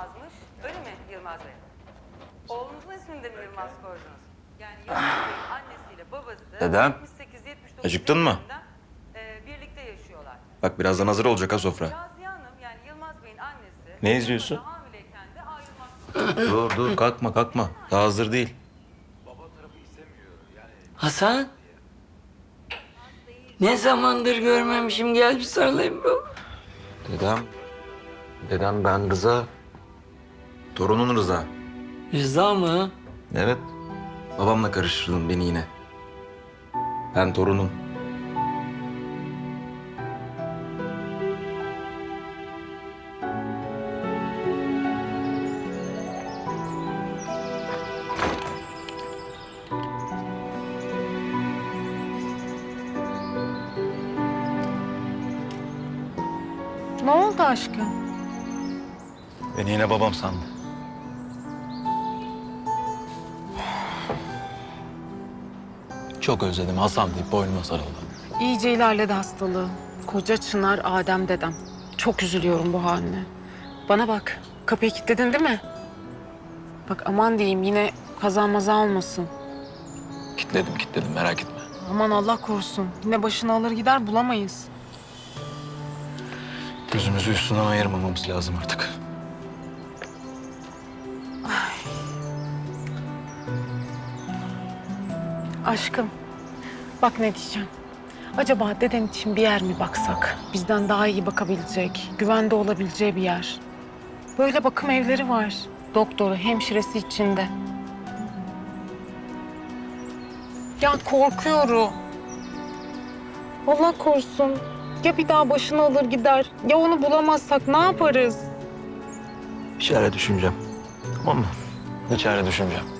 Yılmaz'mış. Öyle mi Yılmaz Bey? Oğlunuzun ismini de mi Yılmaz koydunuz? Yani Yılmaz Bey'in annesiyle babası Dedem, 78-79 acıktın mı? e, birlikte yaşıyorlar. Bak birazdan hazır olacak ha sofra. Raziye Hanım yani Yılmaz Bey'in annesi... Ne izliyorsun? Hamileyken de ayrılmak dur dur kalkma kalkma. Daha hazır değil. Hasan. Ne zamandır görmemişim gel bir sarılayım bu. Dedem. Dedem ben Rıza. Torunun Rıza. Rıza mı? Evet. Babamla karıştırdın beni yine. Ben torunum. Ne oldu aşkım? Beni yine babam sandı. Çok özledim Hasan deyip boynuma sarıldı. İyice ilerledi hastalığı. Koca Çınar Adem dedem. Çok üzülüyorum bu haline. Bana bak, kapıyı kilitledin değil mi? Bak aman diyeyim yine kaza maza olmasın. Kitledim kitledim merak etme. Aman Allah korusun. Yine başını alır gider bulamayız. Gözümüzü üstünden ayırmamamız lazım artık. Aşkım, bak ne diyeceğim. Acaba deden için bir yer mi baksak? Bizden daha iyi bakabilecek, güvende olabileceği bir yer. Böyle bakım evleri var. Doktoru, hemşiresi içinde. Ya korkuyorum. Allah korusun. Ya bir daha başını alır gider. Ya onu bulamazsak ne yaparız? Bir çare düşüneceğim. Tamam mı? Bir çare düşüneceğim.